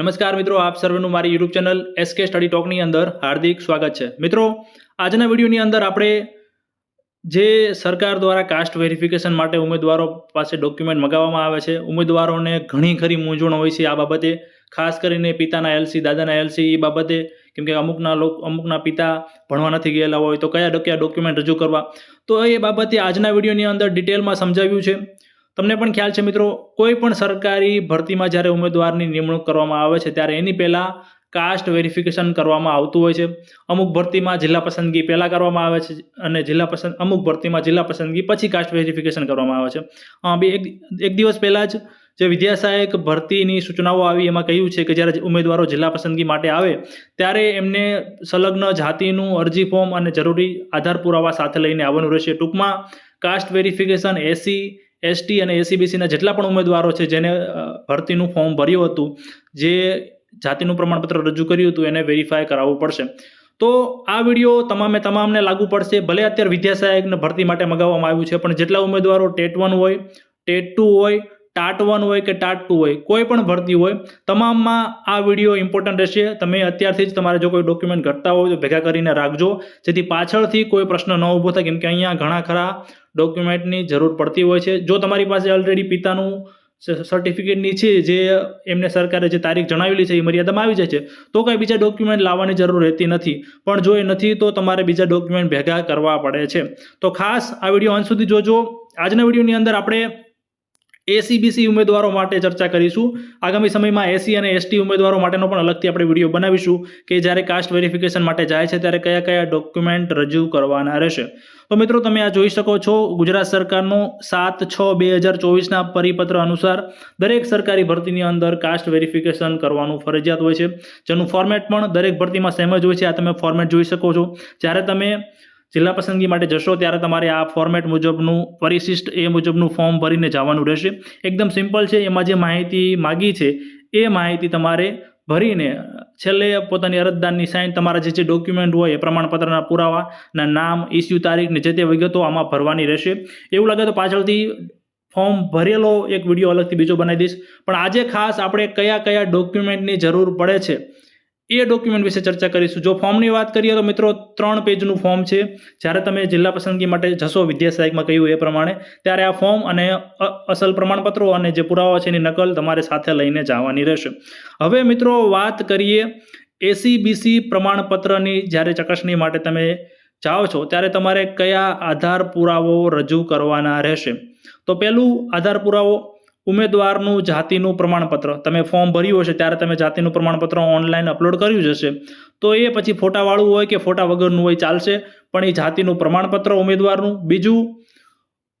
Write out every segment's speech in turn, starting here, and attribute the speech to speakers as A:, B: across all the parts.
A: નમસ્કાર મિત્રો, આપ સર્વેનું મારી યુટ્યુબ ચેનલ એસકે સ્ટડી ટોકની અંદર હાર્દિક સ્વાગત છે. મિત્રો, આજના વિડીયોની અંદર આપણે જે સરકાર દ્વારા કાસ્ટ વેરિફિકેશન માટે ઉમેદવારો પાસે ડોક્યુમેન્ટ મગાવવામાં આવે છે, ઉમેદવારોને ઘણી ખરી મૂંઝવણ હોય છે આ બાબતે. ખાસ કરીને પિતાના એલસી દાદાના એલસી એ બાબતે. કેમ કે અમુકના લોકો, અમુકના પિતા ભણવા નથી ગયેલા હોય તો કયા કયા ડોક્યુમેન્ટ રજૂ કરવા? તો એ બાબતે આજના વિડીયોની અંદર ડિટેલમાં સમજાવ્યું છે. તમને પણ ખ્યાલ છે મિત્રો, કોઈ પણ સરકારી ભરતીમાં જ્યારે ઉમેદવારની નિમણૂક કરવામાં આવે છે, ત્યારે એની પહેલાં કાસ્ટ વેરિફિકેશન કરવામાં આવતું હોય છે. અમુક ભરતીમાં જિલ્લા પસંદગી પહેલાં કરવામાં આવે છે અને જિલ્લા પસંદ, અમુક ભરતીમાં જિલ્લા પસંદગી પછી કાસ્ટ વેરિફિકેશન કરવામાં આવે છે. બે, એક એક દિવસ પહેલાં જ જે વિદ્યાસહાયક ભરતીની સૂચનાઓ આવી, એમાં કહ્યું છે કે જ્યારે ઉમેદવારો જિલ્લા પસંદગી માટે આવે, ત્યારે એમને સંલગ્ન જાતિનું અરજી ફોર્મ અને જરૂરી આધાર પુરાવા સાથે લઈને આવવાનું રહેશે. ટૂંકમાં કાસ્ટ વેરિફિકેશન એસી એસટી અને એસીબીસીના જેટલા પણ ઉમેદવારો છે, જેને ભરતીનું ફોર્મ ભર્યું હતું, જે જાતિનું પ્રમાણપત્ર રજૂ કર્યું હતું, એને વેરીફાય કરાવવું પડશે. તો આ વીડિયો તમામે તમામને લાગુ પડશે, ભલે અત્યારે વિદ્યા સહાયકને ભરતી માટે મગાવવામાં આવ્યું છે, પણ જેટલા ઉમેદવારો ટેટ વન હોય, ટેટ ટુ હોય, ટાટ વન હોય કે ટાટ ટુ હોય, કોઈ પણ ભરતી હોય, તમામમાં આ વીડિયો ઇમ્પોર્ટન્ટ રહેશે. તમે અત્યારથી જ તમારે જો કોઈ ડોક્યુમેન્ટ ઘટતા હોય તો ભેગા કરીને રાખજો. જેથી પાછળથી કોઈ પ્રશ્ન ન ઊભો થાય, કેમ કે અહીંયા ઘણા ખરા ડોક્યુમેન્ટની જરૂર પડતી હોય છે. જો તમારી પાસે ઓલરેડી પિતાનું સર્ટિફિકેટની છે, જે એમને સરકારે જે તારીખ જણાવેલી છે, એ મર્યાદામાં આવી જાય છે, તો કંઈ બીજા ડોક્યુમેન્ટ લાવવાની જરૂર રહેતી નથી. પણ જો એ નથી, તો તમારે બીજા ડોક્યુમેન્ટ ભેગા કરવા પડે છે. તો ખાસ આ વીડિયો અંત સુધી જોજો. આજના વિડીયોની અંદર આપણે એસીબીસી ઉમેદવારો માટે ચર્ચા કરીશું. આગામી સમયમાં એસી અને એસટી ઉમેદવારો માટેનો પણ અલગથી આપણે વીડિયો બનાવીશું કે જ્યારે કાસ્ટ વેરિફિકેશન માટે જાય છે ત્યારે કયા કયા ડોક્યુમેન્ટ રજૂ કરવાના રહેશે. તો મિત્રો તમે આ જોઈ શકો છો, ગુજરાત સરકારનો સાત છ બે હજાર ચોવીસના પરિપત્ર અનુસાર દરેક સરકારી ભરતીની અંદર કાસ્ટ વેરિફિકેશન કરવાનું ફરજિયાત હોય છે. જેનું ફોર્મેટ પણ દરેક ભરતીમાં સેમ જ હોય છે. આ તમે ફોર્મેટ જોઈ શકો છો. જ્યારે તમે જિલ્લા પસંદગી માટે જશો ત્યારે તમારે આ ફોર્મેટ મુજબનું, પરિશિષ્ટ એ મુજબનું ફોર્મ ભરીને જવાનું રહેશે. એકદમ સિમ્પલ છે, એમાં જે માહિતી માગી છે, એ માહિતી તમારે ભરીને છેલ્લે પોતાની અરજદારની સાઇન તમારા જે જે ડોક્યુમેન્ટ હોય એ પ્રમાણપત્રના પુરાવાના નામ ઇસ્યુ તારીખ ને જે તે વિગતો આમાં ભરવાની રહેશે. એવું લાગે તો પાછળથી ફોર્મ ભરેલો એક વીડિયો અલગથી બીજો બનાવી દઈશ. પણ આજે ખાસ આપણે કયા કયા ડોક્યુમેન્ટની જરૂર પડે છે એ ડોક્યુમેન્ટ વિશે ચર્ચા કરીશું. જો ફોર્મની વાત કરીએ તો મિત્રો, ત્રણ પેજનું ફોર્મ છે. જ્યારે તમે જિલ્લા પસંદગી માટે જશો વિદ્યા સહાયકમાં કહ્યું એ પ્રમાણે, ત્યારે આ ફોર્મ અને અસલ પ્રમાણપત્રો અને જે પુરાવા છે એની નકલ તમારે સાથે લઈને જવાની રહેશે. હવે મિત્રો, વાત કરીએ એસીબીસી પ્રમાણપત્રની. જ્યારે ચકાસણી માટે તમે જાઓ છો, ત્યારે તમારે કયા આધાર પુરાવો રજૂ કરવાના રહેશે? તો પહેલું આધાર પુરાવો ઉમેદવારનું જાતિનું પ્રમાણપત્ર. તમે ફોર્મ ભર્યું હશે ત્યારે તમે જાતિનું પ્રમાણપત્ર ઓનલાઈન અપલોડ કર્યું જ હશે. તો એ પછી ફોટાવાળું હોય કે ફોટા વગરનું હોય ચાલશે. પણ એ જાતિનું પ્રમાણપત્ર ઉમેદવારનું. બીજું,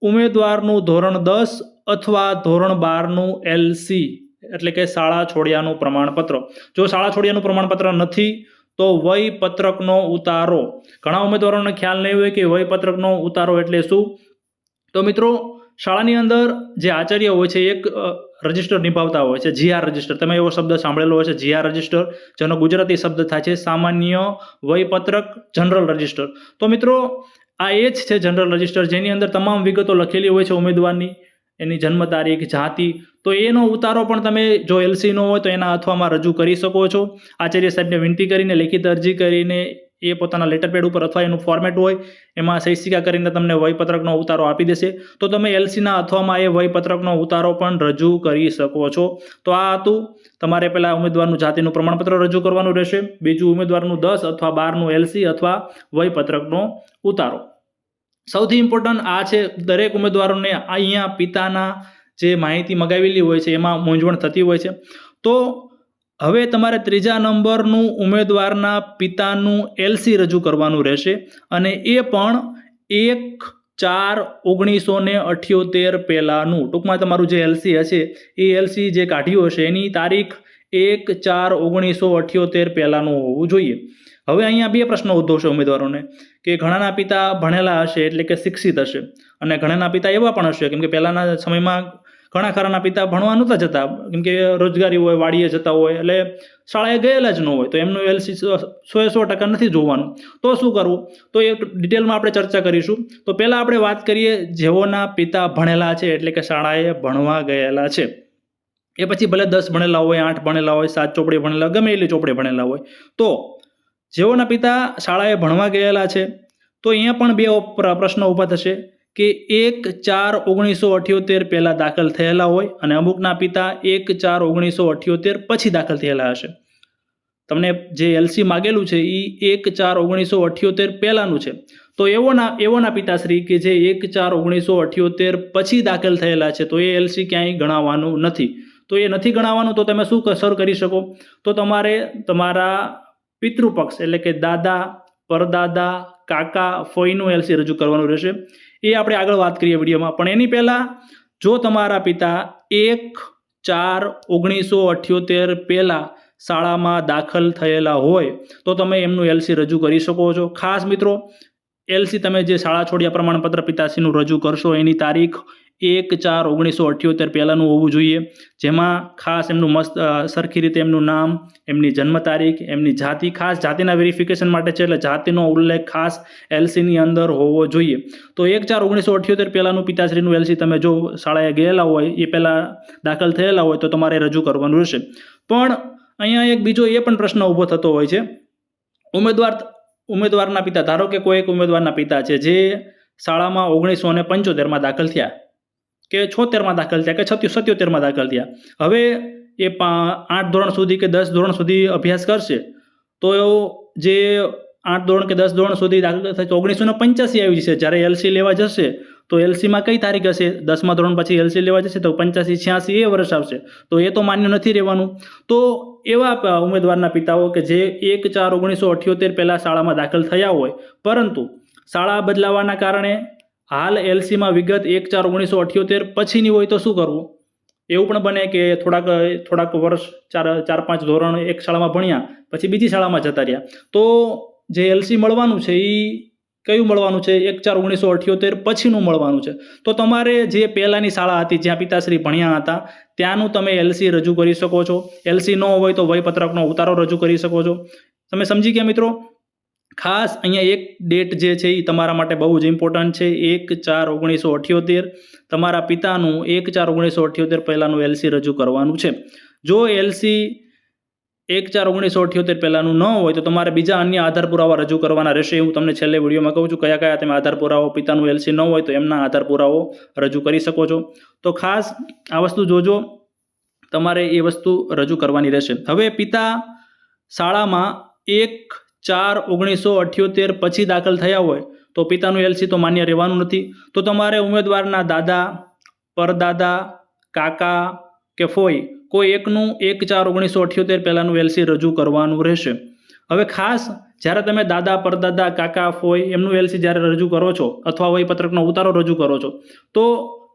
A: ઉમેદવારનું ધોરણ દસ અથવા ધોરણ બારનું એલસી એટલે કે શાળા છોડ્યાનું પ્રમાણપત્ર. જો શાળા છોડ્યાનું પ્રમાણપત્ર નથી, તો વય પત્રકનો ઉતારો. ઘણા ઉમેદવારોને ખ્યાલ નહીં હોય કે વય પત્રકનો ઉતારો એટલે શું? તો મિત્રો શાળાની અંદર જે આચાર્ય હોય છે એક રજિસ્ટર નિભાવતા હોય છે, જીઆર રજિસ્ટર. તમે એવો શબ્દ સાંભળેલો હોય છે જીઆર રજિસ્ટર, જેનો ગુજરાતી શબ્દ થાય છે, સામાન્ય વયપત્રક જનરલ રજિસ્ટર. તો મિત્રો, આ એ જ છે જનરલ રજિસ્ટર, જેની અંદર તમામ વિગતો લખેલી હોય છે ઉમેદવારની, એની જન્મ તારીખ, જાતિ. તો એનો ઉતારો પણ તમે જો એલસીનો હોય તો એના અથવામાં રજૂ કરી શકો છો. આચાર્ય સાહેબને વિનંતી કરીને, લેખિત અરજી કરીને એ પોતાના લેટર પેડ ઉપર અથવા એનું ફોર્મેટ હોય, એમાં સહીસિકા કરીને તમને વયપત્રકનો ઉતારો આપી દેશે. તો તમે એલસીના અથવામાં એ વયપત્રકનો ઉતારો પણ રજૂ કરી શકો છો. તો આ હતું. તમારે પહેલાં ઉમેદવારનું જાતિનું પ્રમાણપત્ર રજૂ કરવાનું રહેશે. બીજું ઉમેદવારનું દસ અથવા બારનું એલસી અથવા વયપત્રકનો ઉતારો. સૌથી ઇમ્પોર્ટન્ટ આ છે, દરેક ઉમેદવારોને અહીંયા પિતાના જે માહિતી મગાવેલી હોય છે, એમાં મૂંઝવણ થતી હોય છે. તો હવે તમારે ત્રીજા નંબરનું ઉમેદવારના પિતાનું એલસી રજૂ કરવાનું રહેશે અને એ પણ એક ચાર ઓગણીસો ને અઠ્યોતેર પહેલાંનું. ટૂંકમાં તમારું જે એલસી હશે, એ એલસી જે કાઢ્યું હશે, એની તારીખ એક ચાર ઓગણીસો અઠ્યોતેર પહેલાંનું હોવું જોઈએ. હવે અહીંયા બે પ્રશ્નો ઉદ્ભવશે ઉમેદવારોને. કે ઘણાના પિતા ભણેલા હશે એટલે કે શિક્ષિત હશે. અને ઘણાના પિતા એવા પણ હશે, કેમ કે પહેલાંના સમયમાં ઘણા ખરાના પિતા ભણવા નહોતા જતા. કેમ કે રોજગારી હોય, વાડીએ જતા હોય, એટલે શાળાએ ગયેલા જ ન હોય. તો એમનું એલસી સો એ સો ટકા નથી જોવાનું. તો શું કરવું? તો એ ડિટેલમાં આપણે ચર્ચા કરીશું. તો પહેલાં આપણે વાત કરીએ જેઓના પિતા ભણેલા છે, એટલે કે શાળાએ ભણવા ગયેલા છે. એ પછી ભલે દસ ભણેલા હોય, આઠ ભણેલા હોય, સાત ચોપડી ભણેલા ગમે એટલી ચોપડી ભણેલા હોય. તો જેઓના પિતા શાળાએ ભણવા ગયેલા છે, તો અહીંયા પણ બે પ્રશ્નો ઊભા થશે. કે એક ચાર ઓગણીસો અઠ્યોતેર પહેલાં દાખલ થયેલા હોય અને અમુકના પિતા એક ચાર ઓગણીસો અઠ્યોતેર પછી દાખલ થયેલા હશે. તમને જે એલસી માગેલું છે એ એક ચાર ઓગણીસો અઠ્યોતેર પહેલાંનું છે. તો એવોના એવોના પિતાશ્રી કે જે એક ચાર ઓગણીસો અઠ્યોતેર પછી દાખલ થયેલા છે, તો એ એલસી ક્યાંય ગણાવવાનું નથી. તો એ નથી ગણાવવાનું, તો તમે શું સર કરી શકો? તો તમારે તમારા પિતૃપક્ષ એટલે કે દાદા, પરદાદા, કાકા, ફોઈનું એલસી રજૂ કરવાનું રહેશે. એ આપણે આગળ વાત કરીએ વિડીયોમાં. પણ એની પહેલાં, જો તમારા પિતા એક ચાર ઓગણીસો અઠ્યોતેર પહેલાં શાળામાં દાખલ થયેલા હોય, તો તમે એમનું એલસી રજૂ કરી શકો છો. ખાસ મિત્રો એલસી તમે જે શાળા છોડ્યા પ્રમાણપત્ર પિતાશ્રીનું રજૂ કરશો, એની તારીખ એક ચાર ઓગણીસો અઠ્યોતેર પહેલાંનું હોવું જોઈએ. જેમાં ખાસ એમનું મસ્ત સરખી રીતે એમનું નામ, એમની જન્મ તારીખ એમની જાતિ, ખાસ જાતિના વેરિફિકેશન માટે છે એટલે જાતિનો ઉલ્લેખ ખાસ એલસીની અંદર હોવો જોઈએ. તો એક ચાર ઓગણીસો અઠ્યોતેર પહેલાંનું પિતાશ્રીનું એલસી તમે જો શાળાએ ગયેલા હોય, એ પહેલાં દાખલ થયેલા હોય તો તમારે રજૂ કરવાનું રહેશે. પણ અહીંયા એક બીજો એ પણ પ્રશ્ન ઊભો થતો હોય છે. ઉમેદવાર, ઉમેદવારના પિતા, ધારો કે કોઈ એક ઉમેદવારના પિતા છે જે શાળામાં ઓગણીસો ને પંચોતેરમાં દાખલ થયા. કે છોતેરમાં દાખલ થયા કે છત્યો, સત્યોતેરમાં દાખલ થયા. હવે એ આઠ ધોરણ સુધી કે દસ ધોરણ સુધી અભ્યાસ કરશે. તો જે આઠ ધોરણ કે દસ ધોરણ સુધી દાખલ તો ઓગણીસો ને પંચ્યાસી આવી જશે. જ્યારે એલસી લેવા જશે, તો એલસીમાં કઈ તારીખ હશે? દસમા ધોરણ પછી એલસી લેવા જશે તો પંચ્યાસી, છ્યાસી એ વર્ષ આવશે. તો એ તો માન્ય નથી રહેવાનું. તો એવા ઉમેદવારના પિતાઓ કે જે એક ચાર ઓગણીસો અઠ્યોતેર પહેલાં શાળામાં દાખલ થયા હોય, પરંતુ શાળા બદલાવાના કારણે હાલ એલસીમાં વિગત એક ચાર ઓગણીસો અઠ્યોતેર પછીની હોય તો શું કરવું? એવું પણ બને કે થોડાક થોડાક વર્ષ, ચાર ચાર પાંચ ધોરણ એક શાળામાં ભણ્યા, પછી બીજી શાળામાં જતા રહ્યા. તો જે એલસી મળવાનું છે એ કયું મળવાનું છે? એક ચાર ઓગણીસો અઠ્યોતેર પછીનું મળવાનું છે. તો તમારે જે પહેલાંની શાળા હતી, જ્યાં પિતાશ્રી ભણ્યા હતા, ત્યાંનું તમે એલસી રજૂ કરી શકો છો. એલસી ન હોય તો વયપત્રકનો ઉતારો રજૂ કરી શકો છો. તમે સમજી ગયા મિત્રો? ખાસ અહીંયા એક ડેટ જે છે એ તમારા માટે બહુ જ ઇમ્પોર્ટન્ટ છે. એક ચાર ઓગણીસો અઠ્યોતેર, તમારા પિતાનું એક ચાર ઓગણીસો અઠ્યોતેર પહેલાંનું એલસી રજૂ કરવાનું છે. જો એલસી એક ચાર ઓગણીસો અઠ્યોતેર પહેલાંનું ન હોય તો તમારે બીજા અન્ય આધાર પુરાવા રજૂ કરવાના રહેશે. હું તમને છેલ્લે વિડીયોમાં કહું છું, કયા કયા તમે આધાર પુરાવો પિતાનું એલસી ન હોય તો એમના આધાર પુરાવો રજૂ કરી શકો છો. તો ખાસ આ વસ્તુ જોજો, તમારે એ વસ્તુ રજૂ કરવાની રહેશે. હવે પિતા શાળામાં એક ચાર ઓગણીસો અઠ્યોતેર પછી દાખલ થયા હોય, તો પિતાનું એલસી તો માન્ય રહેવાનું નથી. તો તમારે ઉમેદવારના દાદા, પરદાદા, કાકા કે ફોઈ, કોઈ એકનું એક ચાર ઓગણીસો અઠ્યોતેર પહેલાંનું એલસી રજૂ કરવાનું રહેશે. હવે ખાસ, જ્યારે તમે દાદા, પરદાદા, કાકા, ફોઈ એમનું એલસી જ્યારે રજૂ કરો છો, અથવા વયપત્રકનો ઉતારો રજૂ કરો છો, તો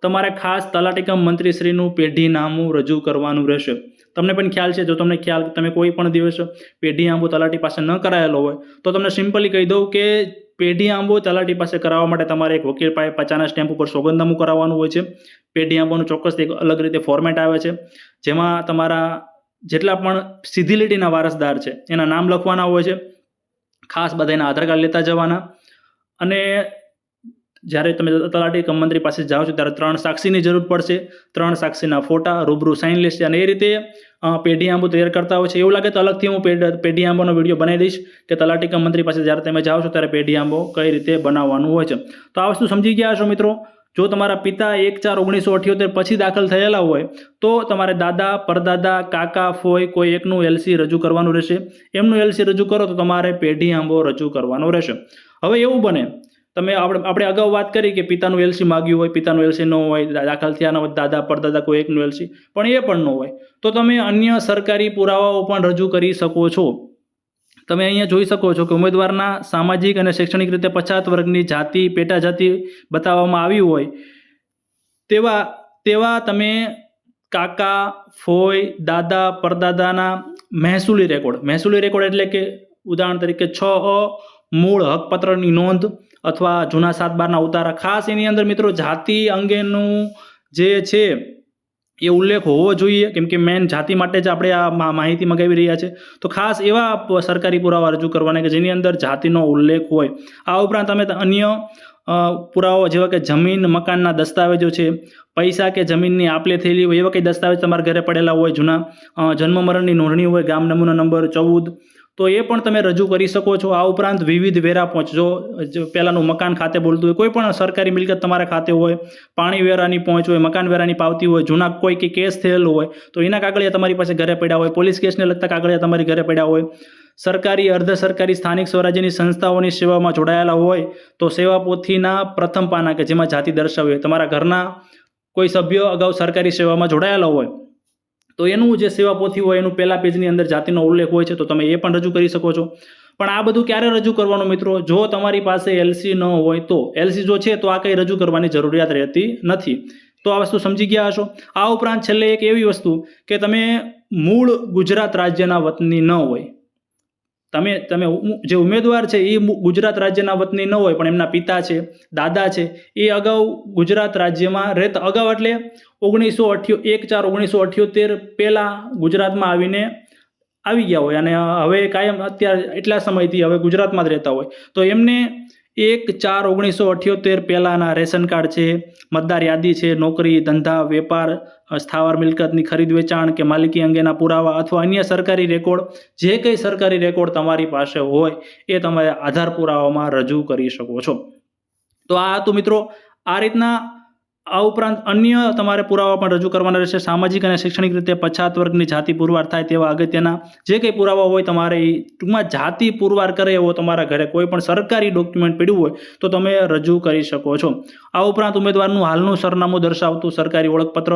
A: તમારે ખાસ તલાટીકમ મંત્રીશ્રીનું પેઢી નામું રજૂ કરવાનું રહેશે. તમને પણ ખ્યાલ છે, જો તમને ખ્યાલ તમે કોઈ પણ દિવસ પેઢી આંબો તલાટી પાસે ન કરાયેલો હોય, તો તમને સિમ્પલી કહી દઉં કે પેઢી આંબો તલાટી પાસે કરાવવા માટે તમારે એક વકીલ પાસે પચાના સ્ટેમ્પ ઉપર સોગંદનામું કરાવવાનું હોય છે. પેઢી આંબોનું ચોક્કસ એક અલગ રીતે ફોર્મેટ આવે છે, જેમાં તમારા જેટલા પણ સીધી લીટીના વારસદાર છે, એના નામ લખવાના હોય છે, ખાસ બધા એના આધાર કાર્ડ લેતા જવાના અને જ્યારે તમે તલાટી કમ મંત્રી પાસે જાઓ છો, ત્યારે ત્રણ સાક્ષીની જરૂર પડશે. ત્રણ સાક્ષીના ફોટા, રૂબરૂ સાઇન લેશે અને એ રીતે પેઢી આંબો તૈયાર કરતા હોય છે. એવું લાગે તો અલગથી હું પેઢ- આંબોનો વીડિયો બનાવી દઈશ કે તલાટી મંત્રી પાસે જ્યારે તમે જાઓ છો, ત્યારે પેઢી આંબો કઈ રીતે બનાવવાનું હોય છે. તો આ વસ્તુ સમજી ગયા છો મિત્રો? જો તમારા પિતા એક ચાર ઓગણીસો અઠ્યોતેર પછી દાખલ થયેલા હોય, તો તમારે દાદા, પરદાદા, કાકા ફોય કોઈ એકનું એલસી રજૂ કરવાનું રહેશે. એમનું એલસી રજૂ કરો તો તમારે પેઢી આંબો રજૂ કરવાનો રહેશે. હવે એવું બને તમે આપણે આપણે અગાઉ વાત કરી કે પિતાનું એલસી માગ્યું હોય, પિતાનું એલસી ન હોય દાખલ થયા ન દાદા, પરદાદા કોઈ એકનું એલસી પણ એ પણ ન હોય. તો તમે અન્ય સરકારી પુરાવાઓ પણ રજૂ કરી શકો છો. તમે અહીંયા જોઈ શકો છો કે ઉમેદવારના સામાજિક અને શૈક્ષણિક રીતે પછાત વર્ગની જાતિ પેટા જાતિ બતાવવામાં આવી હોય. તેવા તેવા તમે કાકા ફોય દાદા, પરદાદાના મહેસૂલી રેકોર્ડ. મહેસૂલી રેકોર્ડ એટલે કે ઉદાહરણ તરીકે છ અ મૂળ હકપત્રની નોંધ અથવા જૂના સાત બારના ઉતારા. ખાસ એની અંદર મિત્રો જાતિ અંગેનું જે છે, એ ઉલ્લેખ હોવો જોઈએ. કેમ કે મેન જાતિ માટે જ આપણે આ માહિતી મગાવી રહ્યા છે. તો ખાસ એવા સરકારી પુરાવા રજૂ કરવાના કે જેની અંદર જાતિનો ઉલ્લેખ હોય. આ ઉપરાંત તમે અન્ય પુરાવાઓ જેવા કે જમીન, મકાનના દસ્તાવેજો છે, પૈસા કે જમીનની આપલે થયેલી હોય એવા કંઈ દસ્તાવેજ તમારા ઘરે પડેલા હોય, જૂના જન્મ મરણની નોંધણી હોય, ગામ નમૂનો નંબર ચૌદ તો એ પણ તમે રજૂ કરી શકો છો. આ ઉપરાંત વિવિધ વેરા પહોંચ જો જો પહેલાંનું મકાન ખાતે બોલતું હોય, કોઈ પણ સરકારી મિલકત તમારા ખાતે હોય, પાણી વેરાની પહોંચ હોય, મકાન વેરાની પાવતી હોય, જૂના કોઈ કે કેસ થયેલો હોય, તો એના કાગળિયા તમારી પાસે ઘરે પડ્યા હોય. પોલીસ કેસને લગતા કાગળિયા તમારી ઘરે પડ્યા હોય. સરકારી, અર્ધ સરકારી સ્થાનિક સ્વરાજ્યની સંસ્થાઓની સેવામાં જોડાયેલા હોય, તો સેવા પોથીના પ્રથમ પાના કે જેમાં જાતિ દર્શાવી તમારા ઘરના કોઈ સભ્ય અગાઉ સરકારી સેવામાં જોડાયેલા હોય તો એનું જે સેવા પોથી હોય, એનું પહેલા પેજની અંદર જાતિનો ઉલ્લેખ હોય છે, તો તમે એ પણ રજૂ કરી શકો છો. પણ આ બધું ક્યારે રજૂ કરવાનું મિત્રો? જો તમારી પાસે એલસી ન હોય તો. એલસી જો છે, તો આ કંઈ રજૂ કરવાની જરૂરિયાત રહેતી નથી. તો આ વસ્તુ સમજી ગયા હશો? આ ઉપરાંત છેલ્લે એક એવી વસ્તુ કે તમે મૂળ ગુજરાત રાજ્યના વતની ન હોય. તમે તમે જે ઉમેદવાર છે એ ગુજરાત રાજ્યના વતની ન હોય, પણ એમના પિતા છે, દાદા છે, એ અગાઉ ગુજરાત રાજ્યમાં રહેતા અગાઉ એટલે ઓગણીસો અઠ્યો, એક ચાર ઓગણીસો અઠ્યોતેર પહેલાં ગુજરાતમાં આવીને આવી ગયા હોય. અને હવે કાયમ અત્યારે એટલા સમયથી હવે ગુજરાતમાં જ રહેતા હોય. તો એમને એક ચાર ઓગણીસો અઠ્યોતેર પહેલાંના રેશન કાર્ડ છે, મતદાર યાદી છે, નોકરી, ધંધા, વેપાર સ્થાવર મિલકતની ખરીદ વેચાણ કે માલિકી અંગેના પુરાવા અથવા અન્ય સરકારી રેકોર્ડ, જે કંઈ સરકારી રેકોર્ડ તમારી પાસે હોય એ તમે આધાર પુરાવામાં રજૂ કરી શકો છો. તો આ હતું મિત્રો આ રીતના આ ઉપરાંત અન્ય તમારે પુરાવા પણ રજૂ કરવાના રહેશે. સામાજિક અને શૈક્ષણિક રીતે પછાત વર્ગની જાતિ પુરવાર થાય તેવા અગત્યના જે કંઈ પુરાવા હોય તમારે એ ટૂંકમાં જાતિ પુરવાર કરે એવો તમારા ઘરે કોઈ પણ સરકારી ડોક્યુમેન્ટ પડ્યું હોય તો તમે રજૂ કરી શકો છો. આ ઉપરાંત ઉમેદવારનું હાલનું સરનામું દર્શાવતું સરકારી ઓળખપત્ર,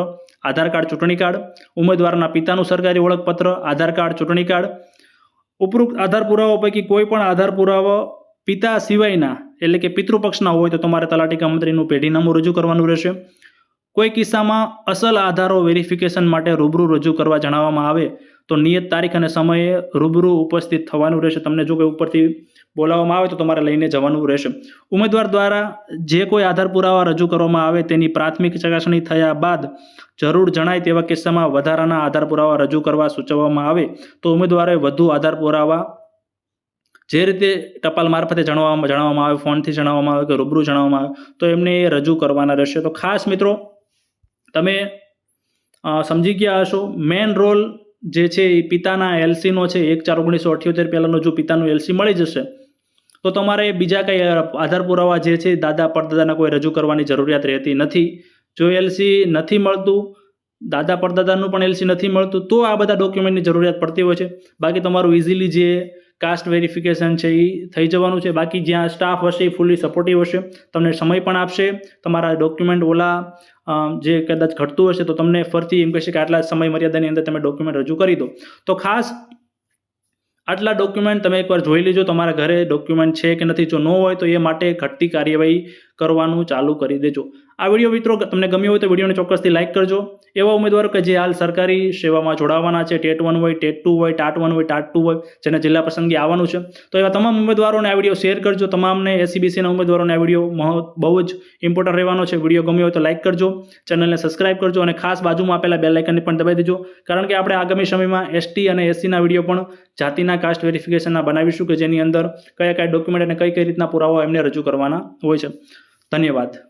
A: આધાર કાર્ડ, ચૂંટણી કાર્ડ, ઉમેદવારના પિતાનું સરકારી ઓળખપત્ર, આધાર કાર્ડ, ચૂંટણી કાર્ડ. ઉપરોક્ત આધાર પુરાવા પૈકી કોઈ પણ આધાર પુરાવો પિતા સિવાયના એટલે કે પિતૃપક્ષના હોય તો તમારે તલાટી કમંત્રીનું મંત્રીનું પેઢીનામું રજૂ કરવાનું રહેશે. કોઈ કિસ્સામાં અસલ આધારો વેરિફિકેશન માટે રૂબરૂ રજૂ કરવા જણાવવામાં આવે તો નિયત તારીખ અને સમયે રૂબરૂ ઉપસ્થિત થવાનું રહેશે. તમને જો કોઈ ઉપરથી બોલાવવામાં આવે તો તમારે લઈને જવાનું રહેશે. ઉમેદવાર દ્વારા જે કોઈ આધાર પુરાવા રજૂ કરવામાં આવે તેની પ્રાથમિક ચકાસણી થયા બાદ જરૂર જણાય તેવા કિસ્સામાં વધારાના આધાર પુરાવા રજૂ કરવા સૂચવવામાં આવે તો ઉમેદવારે વધુ આધાર પુરાવા જે રીતે ટપાલ મારફતે જણાવવામાં જણાવવામાં આવે, ફોનથી જણાવવામાં આવે કે રૂબરૂ જણાવવામાં આવે, તો એમને એ રજૂ કરવાના રહેશે. તો ખાસ મિત્રો, તમે સમજી ગયા હશો મેન રોલ જે છે એ પિતાના એલસીનો છે, એક ચાર ઓગણીસો અઠ્યોતેર પહેલાંનો જો પિતાનું એલસી મળી જશે, તો તમારે બીજા કંઈ આધાર પુરાવા જે છે, દાદા, પરદાદાના કોઈ રજૂ કરવાની જરૂરિયાત રહેતી નથી. જો એલસી નથી મળતું, દાદા, પરદાદાનું પણ એલસી નથી મળતું, તો આ બધા ડોક્યુમેન્ટની જરૂરિયાત પડતી હોય છે. બાકી તમારું ઇઝીલી જે કાસ્ટ વેરિફિકેશન છે એ થઈ જવાનું છે. બાકી જ્યાં સ્ટાફ હશે એ ફૂલી સપોર્ટિવ હશે. તમને સમય પણ આપશે. તમારા ડોક્યુમેન્ટ ઓલા જે કદાચ ઘટતું હશે તો તમને ફરતી એમ કહેશે કે આટલા સમય મર્યાદાની અંદર તમે ડોક્યુમેન્ટ રજૂ કરી દો. તો ખાસ આટલા ડોક્યુમેન્ટ તમે એકવાર જોઈ લેજો. તમારા ઘરે ડોક્યુમેન્ટ છે કે નથી, જો ન હોય તો એ માટે ઘટતી કાર્યવાહી કરવાનું ચાલુ કરી દેજો. આ વીડિયો મિત્રો તમને ગમ્યો હોય તો વિડીયોને ચોક્કસથી લાઇક કરજો. એવા ઉમેદવારો કે જે હાલ સરકારી સેવામાં જોડાવાના છે, ટેટ વન હોય, ટેટ ટુ હોય, ટાટ વન હોય, ટાટ ટુ હોય, જેને જિલ્લા પસંદગી આવવાનું છે. તો એવા તમામ ઉમેદવારોને આ વીડિયો શેર કરજો. તમામને એસીબીસીના ઉમેદવારોને આ વીડિયો બહુ જ ઇમ્પોર્ટન્ટ રહેવાનો છે. વીડિયો ગમ્યો હોય તો લાઇક કરજો. ચેનલને સબસ્ક્રાઇબ કરજો અને ખાસ બાજુમાં આપેલા બેલ આઇકનને પણ દબાવી દેજો. કારણ કે આપણે આગામી સમયમાં એસટી અને એસસીના વીડિયો પણ જાતિના કાસ્ટ વેરિફિકેશનના બનાવીશું કે જેની અંદર કયા કયા ડોક્યુમેન્ટ અને કઈ કઈ રીતના પુરાવા એમને રજૂ કરવાના હોય છે. ધન્યવાદ.